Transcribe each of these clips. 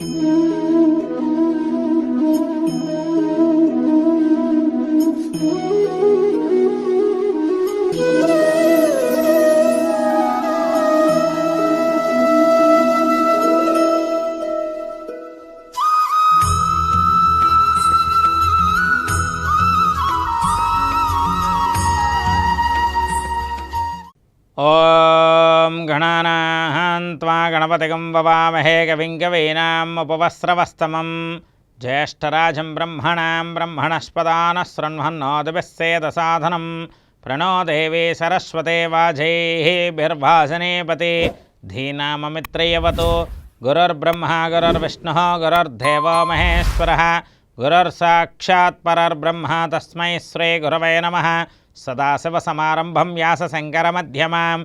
Mm-hmm. बृहस्पतिगं ववामहे कविं कवीनाम् उपवस्रवस्तमं ज्येष्ठराजं ब्रह्मणां ब्रह्मणस्पदानः प्रणो देवी सरस्वते वाजैः पते धीनाममित्रयवतो। गुरुर्ब्रह्मा, गुरुर्विष्णुः, गुरुर्देवो महेश्वरः। गुरुर्साक्षात् परर्ब्रह्म तस्मै श्रीगुरवे नमः। सदाशिवसमारम्भं व्यासशङ्करमध्यमाम्।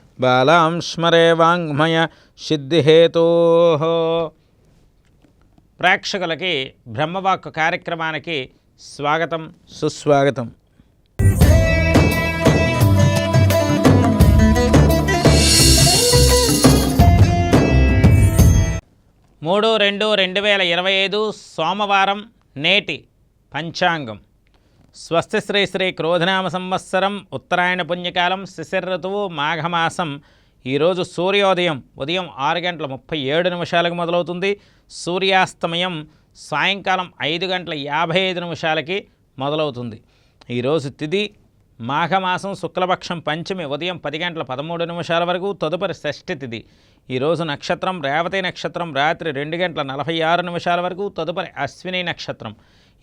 బాలాం స్మరే వాంగ్మయ సిద్ధిహేతో. ప్రేక్షకులకి బ్రహ్మవాక్కు కార్యక్రమానికి స్వాగతం సుస్వాగతం. మూడు రెండు రెండు వేల ఇరవై ఐదు సోమవారం నేటి పంచాంగం. స్వస్తి శ్రీ శ్రీ క్రోధనామ సంవత్సరం ఉత్తరాయణ పుణ్యకాలం శిశిర ఋతువు మాఘమాసం. ఈరోజు సూర్యోదయం ఉదయం ఆరు గంటల ముప్పై ఏడు నిమిషాలకు మొదలవుతుంది. సూర్యాస్తమయం సాయంకాలం ఐదు గంటల యాభై ఐదు నిమిషాలకి మొదలవుతుంది. ఈరోజు తిథి మాఘమాసం శుక్లపక్షం పంచమి ఉదయం పది గంటల పదమూడు నిమిషాల వరకు తదుపరి షష్ఠి తిథి ఈరోజు నక్షత్రం రేవతి నక్షత్రం రాత్రి రెండు గంటల నలభై ఆరు నిమిషాల వరకు తదుపరి అశ్విని నక్షత్రం.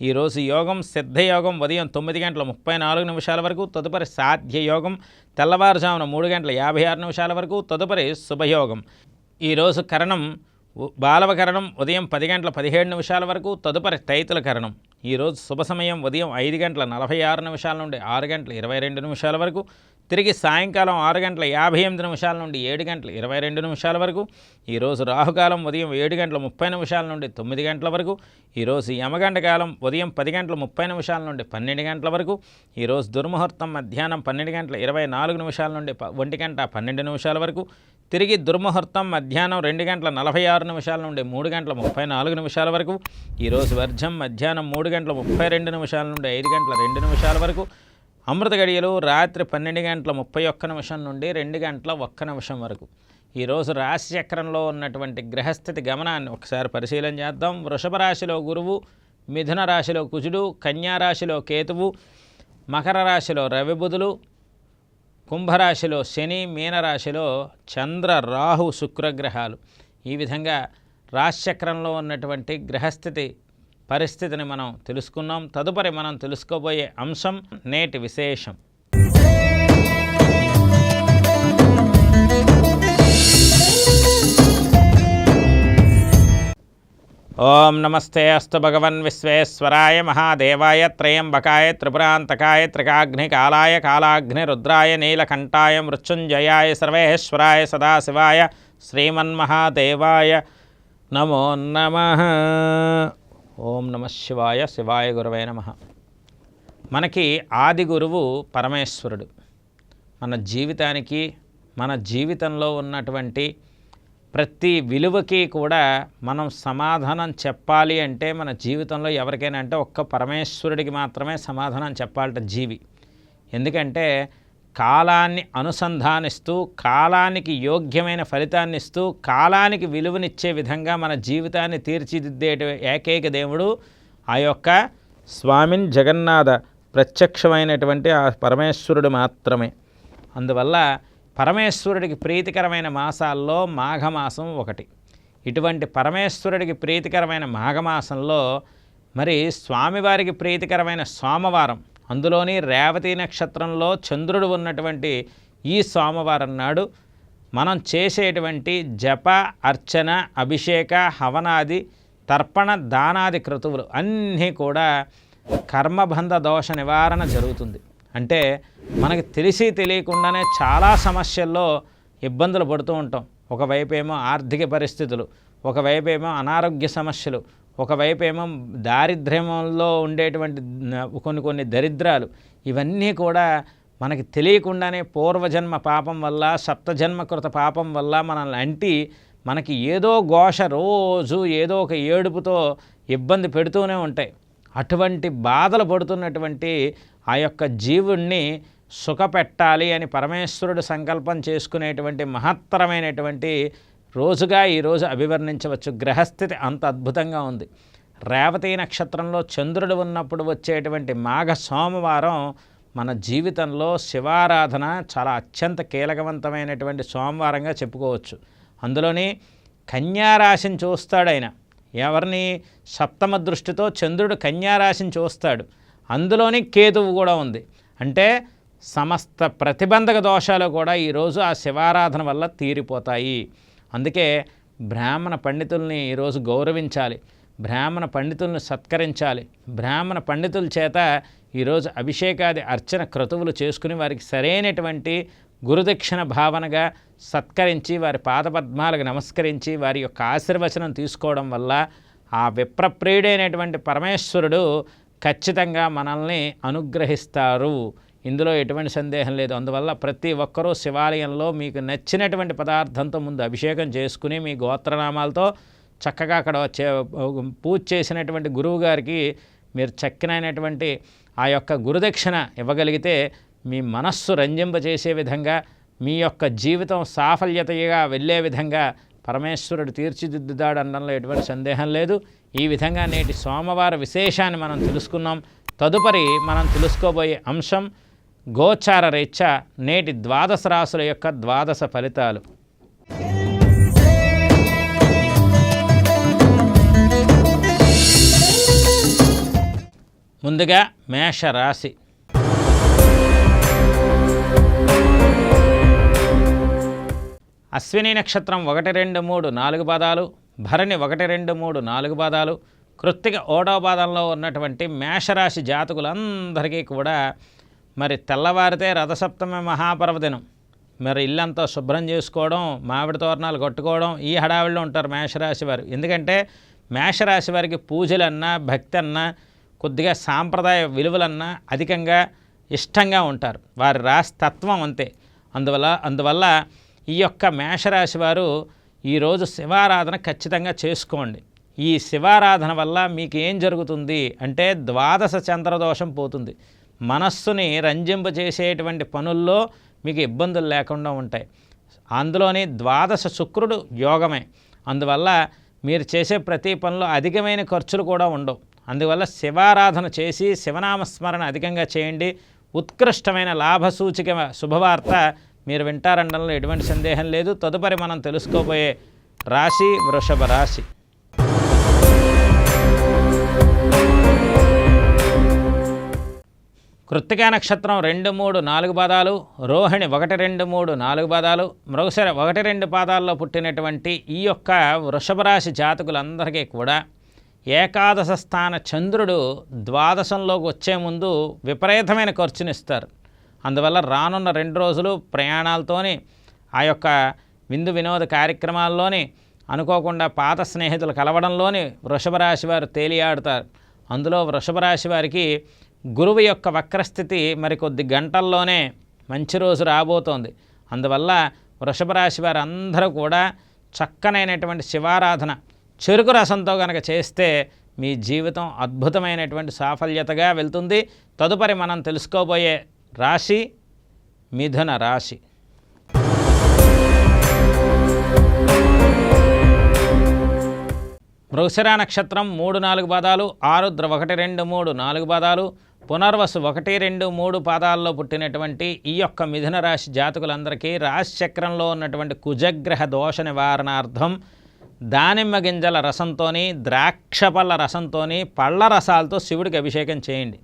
ఈరోజు యోగం సిద్ధయోగం ఉదయం తొమ్మిది గంటల ముప్పై నాలుగు నిమిషాల వరకు తదుపరి సాధ్య యోగం తెల్లవారుజామున మూడు గంటల యాభై ఆరు నిమిషాల వరకు తదుపరి శుభయోగం. ఈరోజు కరణం బాలవకరణం ఉదయం పది గంటల పదిహేడు నిమిషాల వరకు తదుపరి తైతుల కరణం. ఈరోజు శుభ సమయం ఉదయం ఐదు గంటల నలభై ఆరు నిమిషాల నుండి ఆరు గంటల ఇరవై రెండు నిమిషాల వరకు తిరిగి సాయంకాలం ఆరు గంటల యాభై ఎనిమిది నిమిషాల నుండి ఏడు గంటల ఇరవై రెండు నిమిషాల వరకు ఈరోజు రాహుకాలం ఉదయం ఏడు గంటల ముప్పై నిమిషాల నుండి తొమ్మిది గంటల వరకు ఈరోజు యమగంట కాలం ఉదయం పది గంటల ముప్పై నిమిషాల నుండి పన్నెండు గంటల వరకు ఈరోజు దుర్ముహూర్తం మధ్యాహ్నం పన్నెండు గంటల ఇరవై నాలుగు నిమిషాల నుండి ఒంటి గంట పన్నెండు నిమిషాల వరకు తిరిగి దుర్ముహూర్తం మధ్యాహ్నం రెండు గంటల నలభై ఆరు నిమిషాల నుండి మూడు గంటల ముప్పై నాలుగు నిమిషాల వరకు ఈరోజు వర్జం మధ్యాహ్నం మూడు గంటల ముప్పై రెండు నిమిషాల నుండి ఐదు గంటల రెండు నిమిషాల వరకు అమృత గడియలు రాత్రి పన్నెండు గంటల ముప్పై ఒక్క నిమిషం నుండి రెండు గంటల ఒక్క నిమిషం వరకు. ఈరోజు రాశి చక్రంలో ఉన్నటువంటి గ్రహస్థితి గమనాన్ని ఒకసారి పరిశీలన చేద్దాం. వృషభ రాశిలో గురువు మిథున రాశిలో కుజుడు కన్యా రాశిలో కేతువు మకర రాశిలో రవిబుధులు కుంభరాశిలో శని మీనరాశిలో చంద్ర రాహు శుక్రగ్రహాలు ఈ విధంగా రాశిచక్రంలో ఉన్నటువంటి గ్రహస్థితి పరిస్థితిని మనం తెలుసుకున్నాం. తదుపరి మనం తెలుసుకోబోయే అంశం నేటి విశేషం. ఓం నమస్తే అస్తు భగవన్ విశ్వేశ్వరాయ మహాదేవాయ త్రయంబకాయ త్రిపురాంతకాయ త్రికాగ్నికాలాయ కాలాగ్ని రుద్రాయ నీలకంఠాయ మృత్యుంజయాయ సర్వేశ్వరాయ సదాశివాయ శ్రీమన్మహాదేవాయ నమో నమ. ఓం నమ శివాయ శివాయ గురవే నమ. మనకి ఆది గురువు పరమేశ్వరుడు. మన జీవితానికి మన జీవితంలో ఉన్నటువంటి ప్రతి విలువకి కూడా మనం సమాధానం చెప్పాలి అంటే మన జీవితంలో ఎవరికైనా అంటే ఒక్క పరమేశ్వరుడికి మాత్రమే సమాధానం చెప్పాలట జీవి. ఎందుకంటే కాలాన్ని అనుసంధానిస్తూ కాలానికి యోగ్యమైన ఫలితాన్ని ఇస్తూ కాలానికి విలువనిచ్చే విధంగా మన జీవితాన్ని తీర్చిదిద్దే ఏకైక దేవుడు ఆ యొక్క స్వామిన్ జగన్నాథ ప్రత్యక్షమైనటువంటి ఆ పరమేశ్వరుడు మాత్రమే. అందువల్ల పరమేశ్వరుడికి ప్రీతికరమైన మాసాల్లో మాఘమాసం ఒకటి. ఇటువంటి పరమేశ్వరుడికి ప్రీతికరమైన మాఘమాసంలో మరి స్వామివారికి ప్రీతికరమైన సోమవారం అందులోని రేవతి నక్షత్రంలో చంద్రుడు ఉన్నటువంటి ఈ సోమవారం నాడు మనం చేసేటువంటి జప అర్చన అభిషేక హవనాది తర్పణ దానాది క్రతువులు అన్నీ కూడా కర్మబంధ దోష నివారణ జరుగుతుంది. అంటే మనకి తెలిసి తెలియకుండానే చాలా సమస్యల్లో ఇబ్బందులు పడుతూ ఉంటాం. ఒకవైపు ఏమో ఆర్థిక పరిస్థితులు ఒకవైపు ఏమో అనారోగ్య సమస్యలు ఒకవైపు ఏమో దారిద్ర్యంలో ఉండేటువంటి కొన్ని కొన్ని దరిద్రాలు ఇవన్నీ కూడా మనకి తెలియకుండానే పూర్వజన్మ పాపం వల్ల సప్తజన్మకృత పాపం వల్ల మనల్ని అంటి మనకి ఏదో ఘోష రోజు ఏదో ఒక ఏడుపుతో ఇబ్బంది పెడుతూనే ఉంటాయి. అటువంటి బాధలు పడుతున్నటువంటి ఆ యొక్క జీవుణ్ణి సుఖపెట్టాలి అని పరమేశ్వరుడు సంకల్పం చేసుకునేటువంటి మహత్తరమైనటువంటి రోజుగా ఈరోజు అభివర్ణించవచ్చు. గ్రహస్థితి అంత అద్భుతంగా ఉంది. రేవతి నక్షత్రంలో చంద్రుడు ఉన్నప్పుడు వచ్చేటువంటి మాఘ సోమవారం మన జీవితంలో శివారాధన చాలా అత్యంత కీలకవంతమైనటువంటి సోమవారంగా చెప్పుకోవచ్చు. అందులోని కన్యారాశిని చూస్తాడైన ఎవరిని? సప్తమ దృష్టితో చంద్రుడు కన్యారాశిని చూస్తాడు. అందులోని కేతువు కూడా ఉంది. అంటే సమస్త ప్రతిబంధక దోషాలు కూడా ఈరోజు ఆ శివారాధన వల్ల తీరిపోతాయి. అందుకే బ్రాహ్మణ పండితుల్ని ఈరోజు గౌరవించాలి. బ్రాహ్మణ పండితుల్ని సత్కరించాలి. బ్రాహ్మణ పండితుల చేత ఈరోజు అభిషేకాది అర్చన క్రతువులు చేసుకుని వారికి సరైనటువంటి గురుదక్షిణ భావనగా సత్కరించి వారి పాదపద్మాలకు నమస్కరించి వారి యొక్క ఆశీర్వచనం తీసుకోవడం వల్ల ఆ విప్రప్రియుడైనటువంటి పరమేశ్వరుడు ఖచ్చితంగా మనల్ని అనుగ్రహిస్తారు. ఇందులో ఎటువంటి సందేహం లేదు. అందువల్ల ప్రతి ఒక్కరూ శివాలయంలో మీకు నచ్చినటువంటి పదార్థంతో ముందు అభిషేకం చేసుకుని మీ గోత్రనామాలతో చక్కగా అక్కడ చే పూజ చేసినటువంటి గురువు గారికి మీరు చక్కనైనటువంటి ఆ యొక్క గురుదక్షిణ ఇవ్వగలిగితే మీ మనస్సు రంజింపజేసే విధంగా మీ యొక్క జీవితం సాఫల్యతగా వెళ్ళే విధంగా పరమేశ్వరుడు తీర్చిదిద్దుతాడు అనడంలో ఎటువంటి సందేహం లేదు. ఈ విధంగా నేటి సోమవార విశేషాన్ని మనం తెలుసుకున్నాం. తదుపరి మనం తెలుసుకోబోయే అంశం గోచార రీత్యా నేటి ద్వాదశ రాసుల యొక్క ద్వాదశ ఫలితాలు. ముందుగా మేష రాశి. అశ్విని నక్షత్రం ఒకటి రెండు మూడు నాలుగు పాదాలు భరణి ఒకటి రెండు మూడు నాలుగు పాదాలు కృత్తిక ఓడో పాదంలో ఉన్నటువంటి మేషరాశి జాతకులందరికీ కూడా మరి తెల్లవారితే రథసప్తమి మహాపర్వదినం. మరి ఇల్లంతా శుభ్రం చేసుకోవడం మామిడి తోరణాలు కట్టుకోవడం ఈ హడావిడిలో ఉంటారు మేషరాశి వారు. ఎందుకంటే మేషరాశి వారికి పూజలన్నా భక్తి అన్నా కొద్దిగా సాంప్రదాయ విలువలన్నా అధికంగా ఇష్టంగా ఉంటారు. వారి రాశి తత్వం అంతే. అందువల్ల అందువల్ల ఈ యొక్క మేషరాశి వారు ఈరోజు శివారాధన ఖచ్చితంగా చేసుకోండి. ఈ శివారాధన వల్ల మీకు ఏం జరుగుతుంది అంటే ద్వాదశ చంద్రదోషం పోతుంది. మనస్సుని రంజింపజేసేటువంటి పనుల్లో మీకు ఇబ్బందులు లేకుండా ఉంటాయి. అందులోని ద్వాదశ శుక్రుడు యోగమే. అందువల్ల మీరు చేసే ప్రతి పనిలో అధికమైన ఖర్చులు కూడా ఉండవు. అందువల్ల శివారాధన చేసి శివనామస్మరణ అధికంగా చేయండి. ఉత్కృష్టమైన లాభసూచిక శుభవార్త మీరు వింటారనడంలో ఎటువంటి సందేహం లేదు. తదుపరి మనం తెలుసుకోబోయే రాశి వృషభ రాశి. కృత్తికా నక్షత్రం రెండు మూడు నాలుగు పాదాలు రోహిణి ఒకటి రెండు మూడు నాలుగు పాదాలు మృగశిర ఒకటి రెండు పాదాల్లో పుట్టినటువంటి ఈ యొక్క వృషభరాశి జాతకులందరికీ కూడా ఏకాదశ స్థాన చంద్రుడు ద్వాదశంలోకి వచ్చే ముందు విపరీతమైన ఖర్చునిస్తారు అందువల్ల రానున్న రెండు రోజులు ప్రయాణాలతోని ఆ యొక్క విందు వినోద కార్యక్రమాల్లోని అనుకోకుండా పాత స్నేహితులు కలవడంలోని వృషభ రాశి వారు తేలియాడుతారు. అందులో వృషభ రాశి వారికి గురువు యొక్క వక్రస్థితి మరికొద్ది గంటల్లోనే మంచి రోజు రాబోతోంది. అందువల్ల వృషభ రాశి వారందరూ కూడా చక్కనైనటువంటి శివారాధన చెరుకు రసంతో కనుక చేస్తే మీ జీవితం అద్భుతమైనటువంటి సాఫల్యతగా వెళ్తుంది. తదుపరి మనం తెలుసుకోబోయే రాశి మిథున రాశి. మృగశిర నక్షత్రం మూడు నాలుగు పాదాలు ఆరుద్ర ఒకటి రెండు మూడు నాలుగు పాదాలు పునర్వసు ఒకటి రెండు మూడు పాదాల్లో పుట్టినటువంటి ఈ యొక్క మిథున రాశి జాతకులందరికీ రాశి చక్రంలో ఉన్నటువంటి కుజగ్రహ దోష నివారణార్థం దానిమ్మ గింజల రసంతోని ద్రాక్షపళ్ళ రసంతోని పళ్ళ రసాలతో శివుడికి అభిషేకం చేయండి.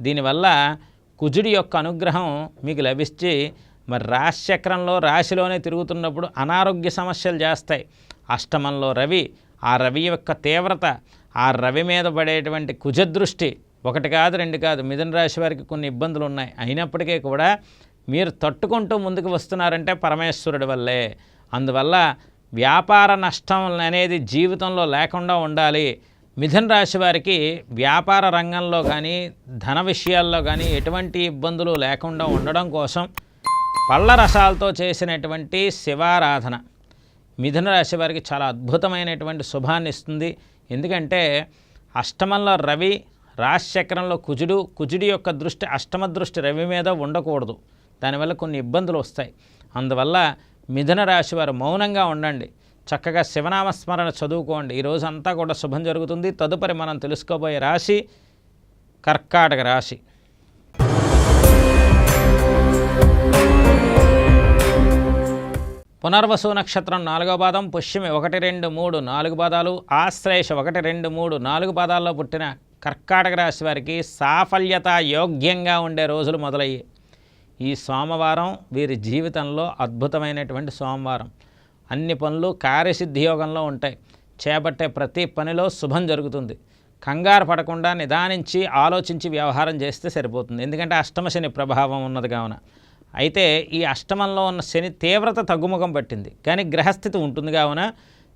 దీనివల్ల కుజుడి యొక్క అనుగ్రహం మీకు లభించి మరి రాశి చక్రంలో రాశిలోనే తిరుగుతున్నప్పుడు అనారోగ్య సమస్యలు చేస్తాయి. అష్టమంలో రవి ఆ రవి యొక్క తీవ్రత ఆ రవి మీద పడేటువంటి కుజదృష్టి ఒకటి కాదు రెండు కాదు మిథున రాశి వారికి కొన్ని ఇబ్బందులు ఉన్నాయి. అయినప్పటికీ కూడా మీరు తట్టుకుంటూ ముందుకు వస్తున్నారంటే పరమేశ్వరుడి వల్లే. అందువల్ల వ్యాపార నష్టం అనేది జీవితంలో లేకుండా ఉండాలి. మిథున రాశి వారికి వ్యాపార రంగంలో కానీ ధన విషయాల్లో కానీ ఎటువంటి ఇబ్బందులు లేకుండా ఉండడం కోసం పళ్ళ రసాలతో చేసినటువంటి శివారాధన. మిథున రాశి వారికి చాలా అద్భుతమైనటువంటి శుభాన్ని ఇస్తుంది. ఎందుకంటే అష్టమంలో రవి రాశిచక్రంలో కుజుడు కుజుడి యొక్క దృష్టి అష్టమ దృష్టి రవి మీద ఉండకూడదు. దానివల్ల కొన్ని ఇబ్బందులు వస్తాయి. అందువల్ల మిథున రాశి వారు మౌనంగా ఉండండి. చక్కగా శివనామస్మరణ చదువుకోండి. ఈ రోజు అంతా కూడా శుభం జరుగుతుంది. తదుపరి మనం తెలుసుకోబోయే రాశి కర్కాటక రాశి. పునర్వసు నక్షత్రం నాలుగో పాదం పుష్యమి ఒకటి రెండు మూడు నాలుగు పాదాలు ఆశ్లేష ఒకటి రెండు మూడు నాలుగు పాదాల్లో పుట్టిన కర్కాటక రాశి వారికి సాఫల్యత యోగ్యంగా ఉండే రోజులు మొదలయ్యాయి ఈ సోమవారం వీరి జీవితంలో అద్భుతమైనటువంటి సోమవారం. అన్ని పనులు కార్యసిద్ధి యోగంలో ఉంటాయి. చేపట్టే ప్రతి పనిలో శుభం జరుగుతుంది. కంగారు పడకుండా నిదానించి ఆలోచించి వ్యవహారం చేస్తే సరిపోతుంది. ఎందుకంటే అష్టమశని ప్రభావం ఉన్నది కావున. అయితే ఈ అష్టమంలో ఉన్న శని తీవ్రత తగ్గుముఖం పట్టింది. కానీ గ్రహస్థితి ఉంటుంది కావున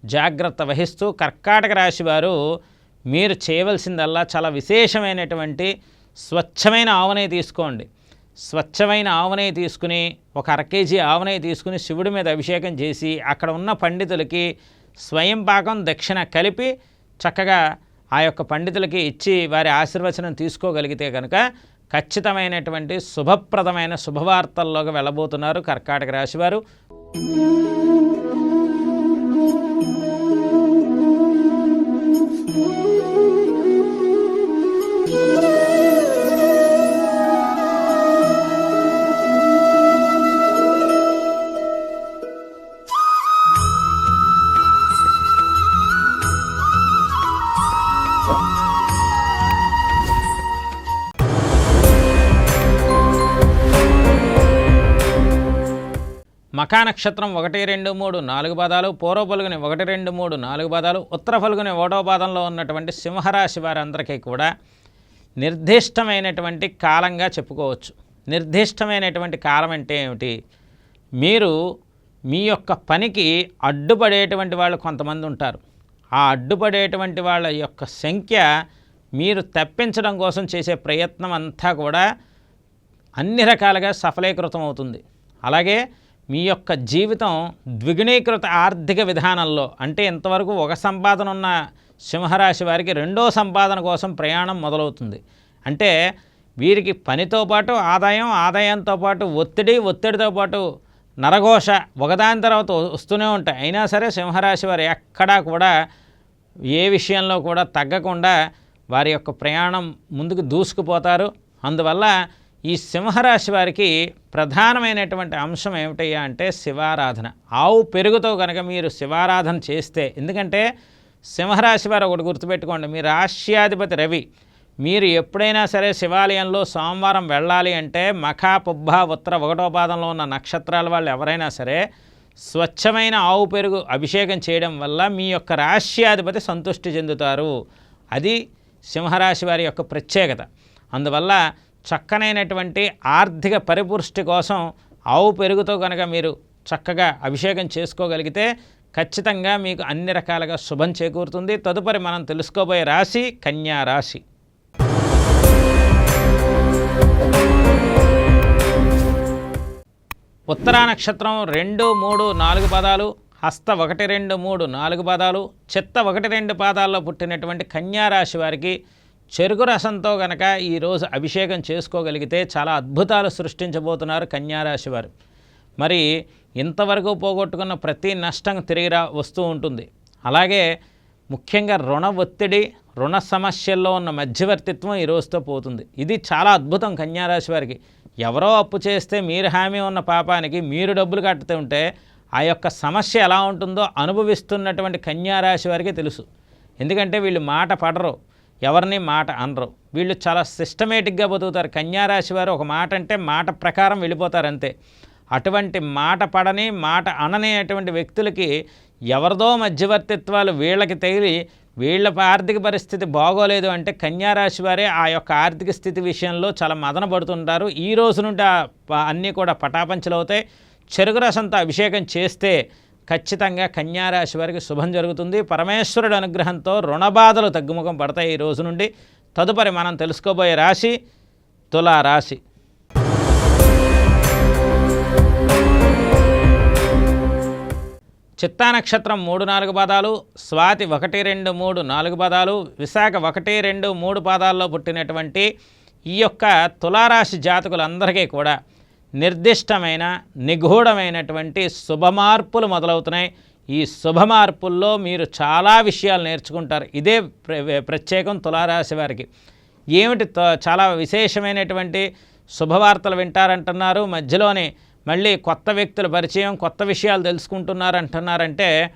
జాగ్రత్త వహిస్తూ కర్కాటక రాశి వారు మీరు చేయవలసిందల్లా చాలా విశేషమైనటువంటి స్వచ్ఛమైన ఆవునేయి తీసుకోండి. స్వచ్ఛమైన ఆవునేయి తీసుకుని ఒక అర కేజీ ఆవునేయి తీసుకుని శివుడి మీద అభిషేకం చేసి అక్కడ ఉన్న పండితులకి స్వయం పాకం దక్షిణ కలిపి చక్కగా ఆ యొక్క పండితులకి ఇచ్చి వారి ఆశీర్వచనం తీసుకోగలిగితే కనుక ఖచ్చితమైనటువంటి శుభప్రదమైన శుభవార్తల్లోకి వెళ్ళబోతున్నారు కర్కాటక రాశివారు నక్షత్రం ఒకటి రెండు మూడు నాలుగు పాదాలు పూర్వ పలుగుని ఒకటి రెండు మూడు నాలుగు పాదాలు ఉత్తర పలుగుని ఒకటో పాదంలో ఉన్నటువంటి సింహరాశి వారందరికీ కూడా నిర్దిష్టమైనటువంటి కాలంగా చెప్పుకోవచ్చు. నిర్దిష్టమైనటువంటి కాలం అంటే ఏమిటి? మీరు మీ యొక్క పనికి అడ్డుపడేటువంటి వాళ్ళు కొంతమంది ఉంటారు. ఆ అడ్డుపడేటువంటి వాళ్ళ యొక్క సంఖ్య మీరు తప్పించడం కోసం చేసే ప్రయత్నం అంతా కూడా అన్ని రకాలుగా సఫలీకృతం అవుతుంది అలాగే మీ యొక్క జీవితం ద్విగుణీకృత ఆర్థిక విధానంలో అంటే ఇంతవరకు ఒక సంపాదన ఉన్న సింహరాశి వారికి రెండో సంపాదన కోసం ప్రయాణం మొదలవుతుంది. అంటే వీరికి పనితో పాటు ఆదాయం ఆదాయంతో పాటు ఒత్తిడి ఒత్తిడితో పాటు నరఘోష ఒకదాని తర్వాత వస్తూనే ఉంటాయి. అయినా సరే సింహరాశి వారు ఎక్కడా కూడా ఏ విషయంలో కూడా తగ్గకుండా వారి యొక్క ప్రయాణం ముందుకు దూసుకుపోతారు. అందువల్ల ఈ సింహరాశి వారికి ప్రధానమైనటువంటి అంశం ఏమిటయ్యా అంటే శివారాధన. ఆవు పెరుగుతో కనుక మీరు శివారాధన చేస్తే ఎందుకంటే సింహరాశి వారు ఒకటి గుర్తుపెట్టుకోండి మీ రాష్ట్రాధిపతి రవి మీరు ఎప్పుడైనా సరే శివాలయంలో సోమవారం వెళ్ళాలి అంటే మఖా పుబ్బ ఉత్తర ఒకటో పాదంలో ఉన్న నక్షత్రాల వాళ్ళు ఎవరైనా సరే స్వచ్ఛమైన ఆవు పెరుగు అభిషేకం చేయడం వల్ల మీ యొక్క రాష్ట్రాధిపతి సంతృష్టి చెందుతారు. అది సింహరాశి వారి యొక్క ప్రత్యేకత. అందువల్ల చక్కనైనటువంటి ఆర్థిక పరిపుష్టి కోసం ఆవు పెరుగుతో కనుక మీరు చక్కగా అభిషేకం చేసుకోగలిగితే ఖచ్చితంగా మీకు అన్ని రకాలుగా శుభం చేకూరుతుంది. తదుపరి మనం తెలుసుకోబోయే రాశి కన్యా రాశి. ఉత్తరా నక్షత్రం రెండు మూడు నాలుగు పదాలు హస్త ఒకటి రెండు మూడు నాలుగు పాదాలు చిత్త ఒకటి రెండు పాదాల్లో పుట్టినటువంటి కన్యా రాశి వారికి చెరుకు రసంతో గనక ఈరోజు అభిషేకం చేసుకోగలిగితే చాలా అద్భుతాలు సృష్టించబోతున్నారు కన్యారాశి వారు. మరి ఇంతవరకు పోగొట్టుకున్న ప్రతి నష్టం తిరిగి రా వస్తూ ఉంటుంది. అలాగే ముఖ్యంగా రుణ ఒత్తిడి రుణ సమస్యల్లో ఉన్న మధ్యవర్తిత్వం ఈ రోజుతో పోతుంది. ఇది చాలా అద్భుతం కన్యారాశి వారికి. ఎవరో అప్పు చేస్తే మీరు హామీ ఉన్న పాపానికి మీరు డబ్బులు కట్టుతూ ఉంటే ఆ యొక్క సమస్య ఎలా ఉంటుందో అనుభవిస్తున్నటువంటి కన్యారాశి వారికి తెలుసు. ఎందుకంటే వీళ్ళు మాట పడరు. ఎవరిని మాట అనరు. వీళ్ళు చాలా సిస్టమేటిక్గా బతుకుతారు. కన్యారాశి వారు ఒక మాట అంటే మాట ప్రకారం వెళ్ళిపోతారు అంతే అటువంటి మాట పడని మాట అననేటువంటి వ్యక్తులకి ఎవరిదో మధ్యవర్తిత్వాలు వీళ్ళకి తగిలి వీళ్ళ ఆర్థిక పరిస్థితి బాగోలేదు అంటే కన్యారాశి వారే ఆ యొక్క ఆర్థిక స్థితి విషయంలో చాలా మదన పడుతుంటారు. ఈ రోజు నుండి అన్నీ కూడా పటాపంచలవుతాయి. చెరుకు రసంతో అభిషేకం చేస్తే ఖచ్చితంగా కన్యారాశి వారికి శుభం జరుగుతుంది. పరమేశ్వరుడు అనుగ్రహంతో రుణబాధలు తగ్గుముఖం పడతాయి ఈ రోజు నుండి. తదుపరి మనం తెలుసుకోబోయే రాశి తులారాశి. చిత్తా నక్షత్రం మూడు నాలుగు పాదాలు స్వాతి ఒకటి రెండు మూడు నాలుగు పాదాలు విశాఖ ఒకటి రెండు మూడు పాదాల్లో పుట్టినటువంటి ఈ యొక్క తులారాశి జాతకులందరికీ కూడా నిర్దిష్టమైన నిగూఢమైనటువంటి శుభమార్పులు మొదలవుతున్నాయి. ఈ శుభమార్పుల్లో మీరు చాలా విషయాలు నేర్చుకుంటారు. ఇదే ప్ర- ప్రత్యేకం తులారాశి వారికి. ఏమిటి చాలా విశేషమైనటువంటి శుభవార్తలు వింటారంటున్నారు. మధ్యలోనే మళ్ళీ కొత్త వ్యక్తుల పరిచయం కొత్త విషయాలు తెలుసుకుంటున్నారు అంటున్నారంటే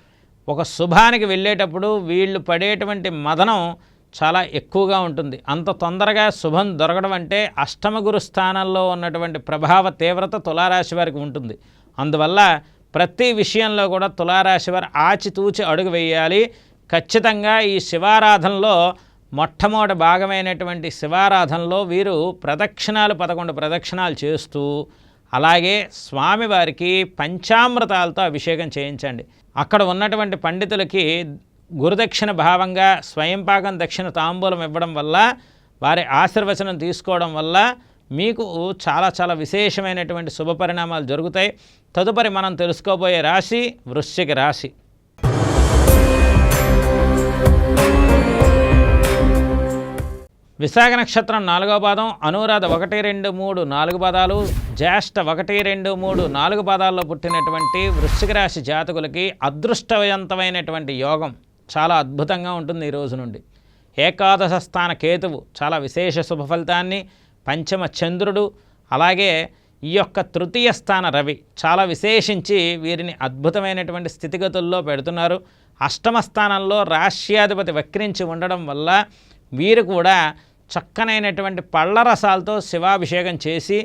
ఒక శుభానికి వెళ్ళేటప్పుడు వీళ్ళు పడేటువంటి మదనం చాలా ఎక్కువగా ఉంటుంది. అంత తొందరగా శుభం దొరకడం అంటే అష్టమ గురు స్థానంలో ఉన్నటువంటి ప్రభావ తీవ్రత తులారాశి వారికి ఉంటుంది. అందువల్ల ప్రతి విషయంలో కూడా తులారాశి వారు ఆచితూచి అడుగు వేయాలి. ఖచ్చితంగా ఈ శివారాధనలో మొట్టమొదటి భాగమైనటువంటి శివారాధనలో వీరు ప్రదక్షిణాలు పదకొండు ప్రదక్షిణాలు చేస్తూ అలాగే స్వామివారికి పంచామృతాలతో అభిషేకం చేయించండి. అక్కడ ఉన్నటువంటి పండితులకి గురుదక్షిణ భావంగా స్వయంపాకం దక్షిణ తాంబూలం ఇవ్వడం వల్ల వారి ఆశీర్వచనం తీసుకోవడం వల్ల మీకు చాలా చాలా విశేషమైనటువంటి శుభ పరిణామాలు జరుగుతాయి. తదుపరి మనం తెలుసుకోబోయే రాశి వృశ్చిక రాశి. విశాఖ నక్షత్రం నాలుగో పాదం అనురాధ ఒకటి రెండు మూడు నాలుగు పదాలు జ్యేష్ఠ ఒకటి రెండు మూడు నాలుగు పదాల్లో పుట్టినటువంటి వృశ్చిక రాశి జాతకులకి అదృష్టవంతమైనటువంటి యోగం. చాలా అద్భుతంగా ఉంటుంది ఈ రోజు నుండి. ఏకాదశ స్థాన కేతువు చాలా విశేష శుభ ఫలితాన్ని పంచమ చంద్రుడు అలాగే ఈ యొక్క తృతీయ స్థాన రవి చాలా విశేషించి వీరిని అద్భుతమైనటువంటి స్థితిగతుల్లో పెడుతున్నారు. అష్టమ స్థానంలో రాష్ట్రాధిపతి వక్రించి ఉండడం వల్ల వీరు కూడా చక్కనైనటువంటి పళ్ళ రసాలతో శివాభిషేకం చేసి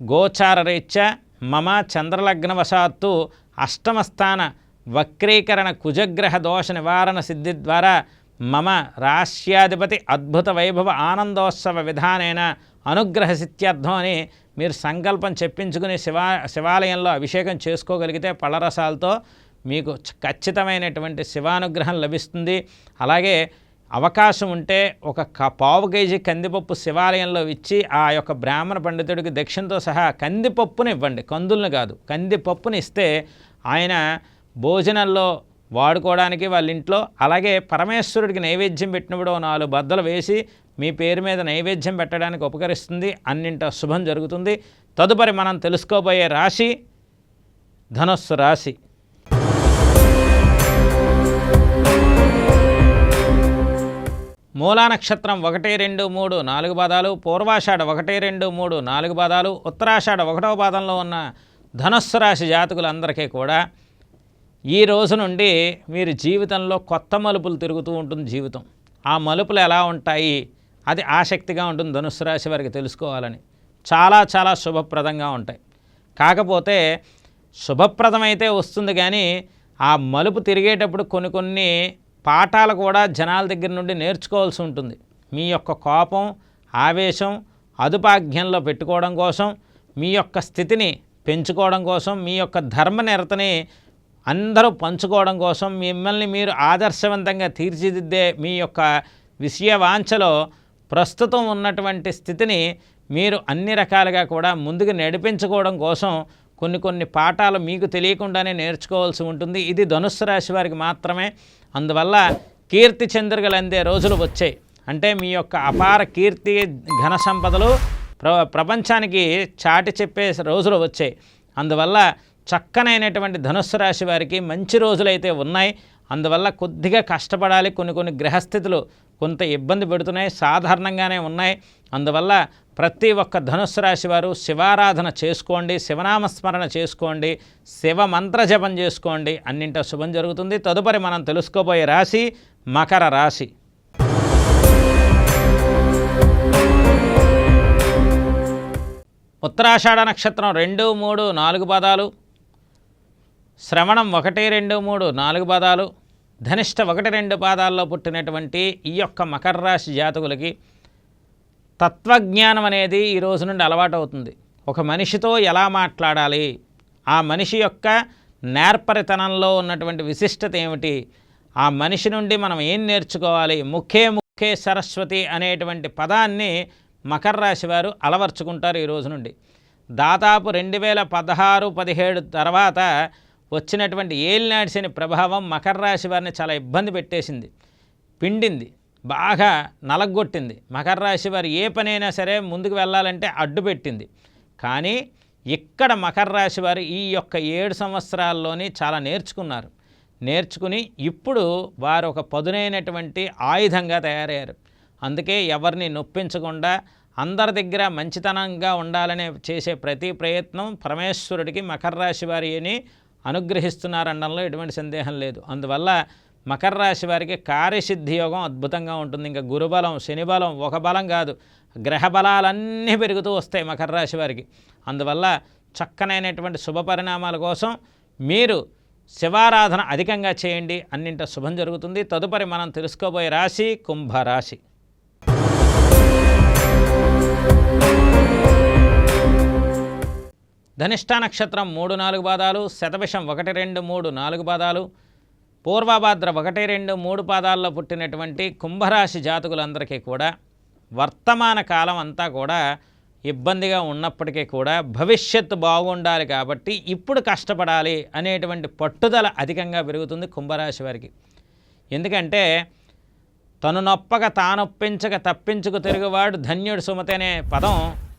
గోచార రీత్యా మమ చంద్రలగ్నవశాత్తు అష్టమ స్థాన వక్రీకరణ కుజగ్రహ దోష నివారణ సిద్ధి ద్వారా మమ రాష్ట్రాధిపతి అద్భుత వైభవ ఆనందోత్సవ విధానైన అనుగ్రహ సిత్యర్థం అని మీరు సంకల్పం చెప్పించుకుని శివా శివాలయంలో అభిషేకం చేసుకోగలిగితే పళ్ళరసాలతో మీకు ఖచ్చితమైనటువంటి శివానుగ్రహం లభిస్తుంది. అలాగే అవకాశం ఉంటే ఒక క- పావు కేజీ కందిపప్పు శివాలయంలో ఇచ్చి ఆ యొక్క బ్రాహ్మణ పండితుడికి దక్షిణతో సహా కందిపప్పుని ఇవ్వండి. కందుల్ని కాదు కందిపప్పుని ఇస్తే ఆయన భోజనంలో వాడుకోవడానికి వాళ్ళ ఇంట్లో అలాగే పరమేశ్వరుడికి నైవేద్యం పెట్టినప్పుడు నాలుగు బద్దలు వేసి మీ పేరు మీద నైవేద్యం పెట్టడానికి ఉపకరిస్తుంది. అన్నింట శుభం జరుగుతుంది. తదుపరి మనం తెలుసుకోబోయే రాశి ధనుస్సు రాశి. మూలా నక్షత్రం ఒకటి రెండు మూడు నాలుగు పాదాలు పూర్వాషాఢ ఒకటి రెండు మూడు నాలుగు పాదాలు ఉత్తరాషాఢ ఒకటవ పాదంలో ఉన్న ధనస్సు రాశి జాతకులందరికీ కూడా ఈ రోజు నుండి మీరు జీవితంలో కొత్త మలుపులు తిరుగుతూ ఉంటుంది జీవితం. ఆ మలుపులు ఎలా ఉంటాయి? అది ఆసక్తిగా ఉంటుంది ధనుసు రాశి వారికి తెలుసుకోవాలని. చాలా చాలా శుభప్రదంగా ఉంటాయి. కాకపోతే శుభప్రదమైతే వస్తుంది కానీ ఆ మలుపు తిరిగేటప్పుడు కొన్ని కొన్ని పాఠాలు కూడా జనాల దగ్గర నుండి నేర్చుకోవాల్సి ఉంటుంది. మీ యొక్క కోపం ఆవేశం అదుపాజ్ఞంలో పెట్టుకోవడం కోసం మీ యొక్క స్థితిని పెంచుకోవడం కోసం మీ యొక్క ధర్మనిరతని అందరూ పంచుకోవడం కోసం మిమ్మల్ని మీరు ఆదర్శవంతంగా తీర్చిదిద్దే మీ యొక్క విషయ వాంఛలో ప్రస్తుతం ఉన్నటువంటి స్థితిని మీరు అన్ని రకాలుగా కూడా ముందుకు నడిపించుకోవడం కోసం కొన్ని కొన్ని పాఠాలు మీకు తెలియకుండానే నేర్చుకోవాల్సి ఉంటుంది. ఇది ధనుస్సు రాశి వారికి మాత్రమే. అందువల్ల కీర్తి చంద్రికలు అందే రోజులు వచ్చాయి. అంటే మీ యొక్క అపార కీర్తి ఘన సంపదలు ప్ర ప్రపంచానికి చాటి చెప్పే రోజులు వచ్చాయి. అందువల్ల చక్కనైనటువంటి ధనుస్సు రాశి వారికి మంచి రోజులైతే ఉన్నాయి. అందువల్ల కొద్దిగా కష్టపడాలి. కొన్ని కొన్ని గ్రహస్థితులు కొంత ఇబ్బంది పెడుతున్నాయి. సాధారణంగానే ఉన్నాయి. అందువల్ల ప్రతి ఒక్క ధనుస్సు రాశి వారు శివారాధన చేసుకోండి. శివనామస్మరణ చేసుకోండి. శివ మంత్ర జపం చేసుకోండి. అన్నింట శుభం జరుగుతుంది. తదుపరి మనం తెలుసుకోబోయే రాశి మకర రాశి. ఉత్తరాషాఢ నక్షత్రం రెండు మూడు నాలుగు పదాలు. శ్రవణం ఒకటి రెండు మూడు నాలుగు పదాలు ధనిష్ట ఒకటి రెండు పాదాల్లో పుట్టినటువంటి ఈ యొక్క మకర రాశి జాతకులకి తత్వజ్ఞానం అనేది ఈ రోజు నుండి అలవాటు అవుతుంది ఒక మనిషితో ఎలా మాట్లాడాలి? ఆ మనిషి యొక్క నేర్పరితనంలో ఉన్నటువంటి విశిష్టత ఏమిటి? ఆ మనిషి నుండి మనం ఏం నేర్చుకోవాలి? ముఖే ముఖే సరస్వతి అనేటువంటి పదాన్ని మకర రాశి వారు అలవర్చుకుంటారు ఈ రోజు నుండి. దాదాపు రెండు వేల పదహారు పదిహేడు తర్వాత వచ్చినటువంటి ఏలినాడిసిన ప్రభావం మకర రాశి వారిని చాలా ఇబ్బంది పెట్టేసింది. పిండింది. బాగా నలగొట్టింది. మకర రాశి వారు ఏ పనైనా సరే ముందుకు వెళ్ళాలంటే అడ్డు పెట్టింది. కానీ ఇక్కడ మకర రాశి వారు ఈ యొక్క ఏడు సంవత్సరాల్లోని చాలా నేర్చుకున్నారు. నేర్చుకుని ఇప్పుడు వారు ఒక పదునైనటువంటి ఆయుధంగా తయారయ్యారు. అందుకే ఎవరిని నొప్పించకుండా అందరి దగ్గర మంచితనంగా ఉండాలనే చేసే ప్రతి ప్రయత్నం పరమేశ్వరుడికి మకర రాశి వారిని అనుగ్రహిస్తున్నారనడంలో ఎటువంటి సందేహం లేదు. అందువల్ల మకర రాశి వారికి కార్యసిద్ధి యోగం అద్భుతంగా ఉంటుంది. ఇంకా గురుబలం శనిబలం ఒక బలం కాదు. గ్రహ బలాలన్నీ పెరుగుతూ వస్తాయి మకర రాశి వారికి. అందువల్ల చక్కనైనటువంటి శుభ పరిణామాల కోసం మీరు శివారాధన అధికంగా చేయండి. అన్నింట శుభం జరుగుతుంది. తదుపరి మనం తెలుసుకోబోయే రాశి కుంభరాశి. ధనిష్ట నక్షత్రం మూడు నాలుగు పాదాలు శతభిషం ఒకటి రెండు మూడు నాలుగు పాదాలు పూర్వభాద్ర ఒకటి రెండు మూడు పాదాల్లో పుట్టినటువంటి కుంభరాశి జాతకులందరికీ కూడా వర్తమాన కాలం అంతా కూడా ఇబ్బందిగా ఉన్నప్పటికీ కూడా భవిష్యత్తు బాగుండాలి కాబట్టి ఇప్పుడు కష్టపడాలి అనేటువంటి పట్టుదల అధికంగా పెరుగుతుంది కుంభరాశి వారికి. ఎందుకంటే తను నొప్పక తానొప్పించక తప్పించుకు తిరుగువాడు ధన్యుడు సుమతి అనే పదం.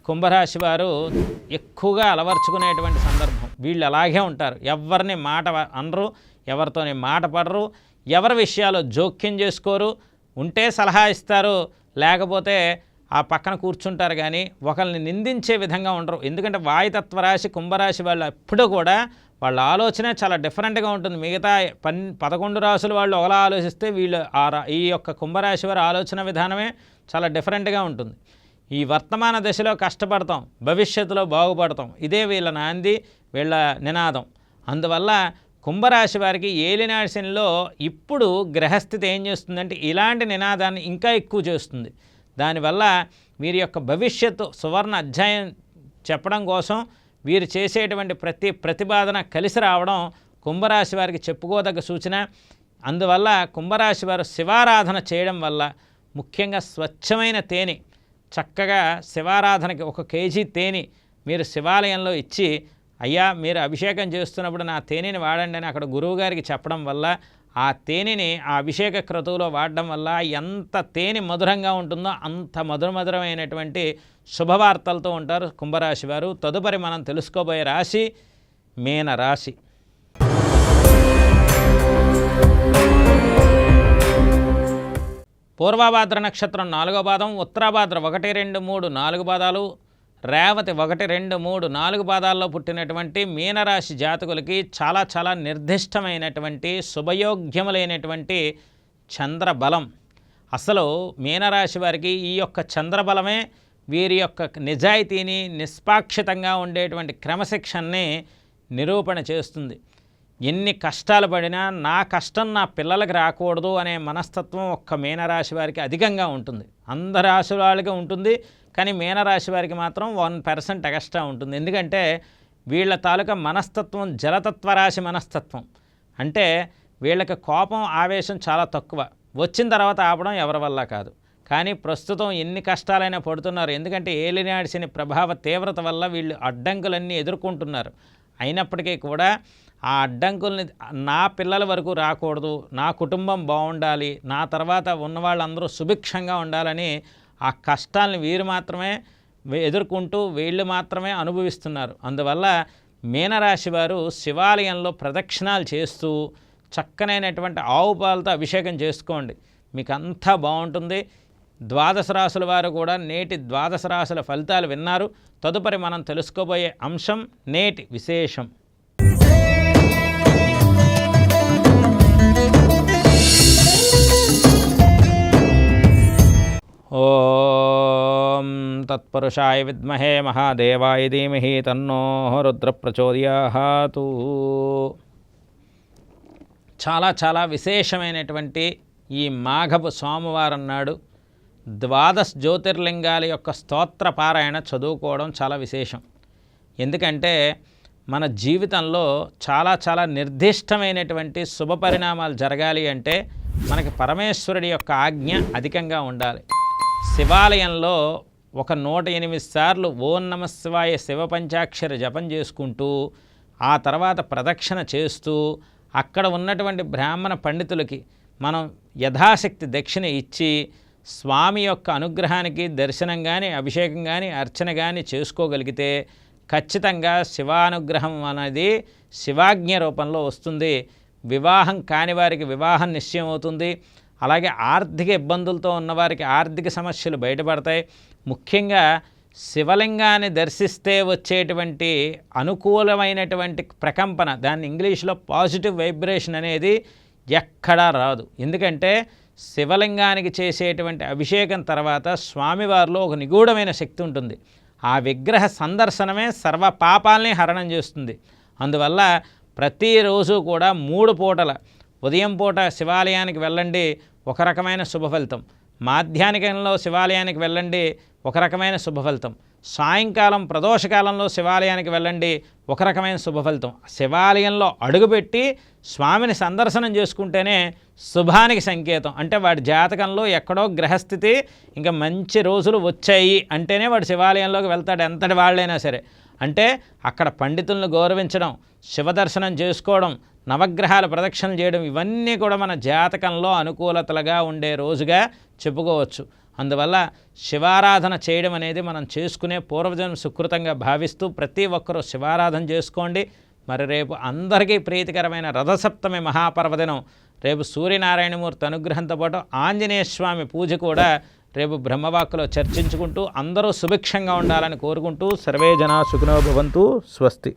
కుంభరాశి వారు ఎక్కువగా అలవర్చుకునేటువంటి సందర్భం. వీళ్ళు అలాగే ఉంటారు. ఎవరిని మాట అనరు ఎవరితోని మాట పడరు ఎవరి విషయాలు జోక్యం చేసుకోరు ఉంటే సలహా ఇస్తారు లేకపోతే ఆ పక్కన కూర్చుంటారు కానీ ఒకరిని నిందించే విధంగా ఉండరు. ఎందుకంటే వాయుతత్వ రాశి కుంభరాశి వాళ్ళు ఎప్పుడూ కూడా వాళ్ళ ఆలోచన చాలా డిఫరెంట్గా ఉంటుంది. మిగతా పన్ పదకొండు రాసులు వాళ్ళు ఒకలా ఆలోచిస్తే వీళ్ళు ఆ రా- ఈ యొక్క కుంభరాశి వారి ఆలోచన విధానమే చాలా డిఫరెంట్గా ఉంటుంది. ఈ వర్తమాన దశలో కష్టపడతాం భవిష్యత్తులో బాగుపడతాం. ఇదే వీళ్ళ నాంది వీళ్ళ నినాదం. అందువల్ల కుంభరాశి వారికి ఏలినాడి శనిలో ఇప్పుడు గ్రహస్థితి ఏం చేస్తుందంటే ఇలాంటి నినాదాన్ని ఇంకా ఎక్కువ చేస్తుంది. దానివల్ల వీరి యొక్క భవిష్యత్తు సువర్ణ అధ్యాయం చెప్పడం కోసం వీరు చేసేటువంటి ప్రతి ప్రతిపాదన కలిసి రావడం కుంభరాశి వారికి చెప్పుకోదగ్గ సూచన. అందువల్ల కుంభరాశి వారు శివారాధన చేయడం వల్ల ముఖ్యంగా స్వచ్ఛమైన తేనె చక్కగా శివారాధనకి ఒక కేజీ తేనె మీరు శివాలయంలో ఇచ్చి అయ్యా మీరు అభిషేకం చేస్తున్నప్పుడు నా తేనెని వాడండి అని అక్కడ గురువుగారికి చెప్పడం వల్ల ఆ తేనెని ఆ అభిషేక క్రతువులో వాడడం వల్ల ఎంత తేనె మధురంగా ఉంటుందో అంత మధుర మధురమైనటువంటి శుభవార్తలతో ఉంటారు కుంభరాశి వారు. తదుపరి మనం తెలుసుకోబోయే రాశి మీన రాశి పూర్వభాద్ర నక్షత్రం నాలుగో పాదం ఉత్తరాభాద్ర ఒకటి రెండు మూడు నాలుగు పాదాలు రేవతి ఒకటి రెండు మూడు నాలుగు పాదాల్లో పుట్టినటువంటి మీనరాశి జాతకులకి చాలా చాలా నిర్దిష్టమైనటువంటి శుభయోగ్యములైనటువంటి చంద్రబలం. అసలు మీనరాశి వారికి ఈ యొక్క చంద్రబలమే వీరి యొక్క నిజాయితీని నిష్పాక్షితంగా ఉండేటువంటి క్రమశిక్షణని నిరూపణ చేస్తుంది. ఎన్ని కష్టాలు పడినా నా కష్టం నా పిల్లలకి రాకూడదు అనే మనస్తత్వం ఒక్క మీనరాశి వారికి అధికంగా ఉంటుంది. అందరి రాశి వాళ్ళకి ఉంటుంది కానీ మీనరాశి వారికి మాత్రం వన్ పర్సెంట్ ఎక్స్ట్రా ఉంటుంది. ఎందుకంటే వీళ్ళ తాలూకా మనస్తత్వం జలతత్వ రాశి మనస్తత్వం. అంటే వీళ్ళకి కోపం ఆవేశం చాలా తక్కువ. వచ్చిన తర్వాత ఆపడం ఎవరి వల్ల కాదు. కానీ ప్రస్తుతం ఎన్ని కష్టాలైనా పడుతున్నారు. ఎందుకంటే ఏలినాడిసిన ప్రభావ తీవ్రత వల్ల వీళ్ళు అడ్డంకులన్నీ ఎదుర్కొంటున్నారు. అయినప్పటికీ కూడా ఆ అడ్డంకుల్ని నా పిల్లల వరకు రాకూడదు నా కుటుంబం బాగుండాలి నా తర్వాత ఉన్న వాళ్ళందరూ సుభిక్షంగా ఉండాలని ఆ కష్టాలను వీరు మాత్రమే ఎదుర్కొంటూ వీళ్ళు మాత్రమే అనుభవిస్తున్నారు. అందువల్ల మీనరాశి వారు శివాలయంలో ప్రదక్షిణాలు చేస్తూ చక్కనైనటువంటి ఆవు పాలతో అభిషేకం చేసుకోండి. మీకు అంతా బాగుంటుంది. ద్వాదశ రాశుల వారు కూడా నేటి ద్వాదశ రాశుల ఫలితాలు విన్నారు. తదుపరి మనం తెలుసుకోబోయే అంశం నేటి విశేషం. ఓం తత్పురుషాయ విద్మహే మహాదేవాయ ధీమహి తన్నో రుద్ర ప్రచోదయాతు చాలా చాలా విశేషమైనటువంటి ఈ మాఘపు సోమవారం నాడు ద్వాదశ జ్యోతిర్లింగాల యొక్క స్తోత్ర పారాయణ చదువుకోవడం చాలా విశేషం. ఎందుకంటే మన జీవితంలో చాలా చాలా నిర్దిష్టమైనటువంటి శుభ పరిణామాలు జరగాలి అంటే మనకి పరమేశ్వరుడి యొక్క ఆజ్ఞ అధికంగా ఉండాలి. శివాలయంలో ఒక నూట ఎనిమిది సార్లు ఓం నమశివాయ శివ పంచాక్షర జపం చేసుకుంటూ ఆ తర్వాత ప్రదక్షిణ చేస్తూ అక్కడ ఉన్నటువంటి బ్రాహ్మణ పండితులకి మనం యథాశక్తి దక్షిణ ఇచ్చి స్వామి యొక్క అనుగ్రహానికి దర్శనం కానీ అభిషేకం కానీ అర్చన కానీ చేసుకోగలిగితే ఖచ్చితంగా శివానుగ్రహం అనేది శివాజ్ఞ రూపంలో వస్తుంది. వివాహం కాని వారికి వివాహం నిశ్చయం అవుతుంది అలాగే ఆర్థిక ఇబ్బందులతో ఉన్నవారికి ఆర్థిక సమస్యలు బయటపడతాయి. ముఖ్యంగా శివలింగాన్ని దర్శిస్తే వచ్చేటువంటి అనుకూలమైనటువంటి ప్రకంపన దాన్ని ఇంగ్లీష్లో పాజిటివ్ వైబ్రేషన్ అనేది ఎక్కడా రాదు. ఎందుకంటే శివలింగానికి చేసేటువంటి అభిషేకం తర్వాత స్వామివారిలో ఒక నిగూఢమైన శక్తి ఉంటుంది. ఆ విగ్రహ సందర్శనమే సర్వ పాపాలని హరణం చేస్తుంది. అందువల్ల ప్రతిరోజు కూడా మూడు పూటల ఉదయం పూట శివాలయానికి వెళ్ళండి ఒక రకమైన శుభ ఫలితం మాధ్యానికంలో శివాలయానికి వెళ్ళండి ఒక రకమైన శుభ ఫలితం సాయంకాలం ప్రదోషకాలంలో శివాలయానికి వెళ్ళండి ఒక రకమైన శుభ ఫలితం శివాలయంలో అడుగుపెట్టి స్వామిని సందర్శనం చేసుకుంటేనే శుభానికి సంకేతం. అంటే వాడి జాతకంలో ఎక్కడో గ్రహస్థితి ఇంకా మంచి రోజులు వచ్చాయి అంటేనే వాడు శివాలయంలోకి వెళ్తాడు ఎంతటి వాళ్ళైనా సరే. అంటే అక్కడ పండితులను గౌరవించడం శివదర్శనం చేసుకోవడం నవగ్రహాలు ప్రదక్షిణ చేయడం ఇవన్నీ కూడా మన జాతకంలో అనుకూలతలుగా ఉండే రోజుగా చెప్పుకోవచ్చు. అందువల్ల శివారాధన చేయడం అనేది మనం చేసుకునే పూర్వజన్మ సుకృతంగా భావిస్తూ ప్రతి ఒక్కరూ శివారాధన చేసుకోండి. మరి రేపు అందరికీ ప్రీతికరమైన రథసప్తమి మహాపర్వదినం. రేపు సూర్యనారాయణమూర్తి అనుగ్రహంతో పాటు ఆంజనేయ స్వామి పూజ కూడా రేపు బ్రహ్మవాక్కులో చర్చించుకుంటూ అందరూ సుభిక్షంగా ఉండాలని కోరుకుంటూ సర్వే జనా సుఖినో భవంతు. స్వస్తి.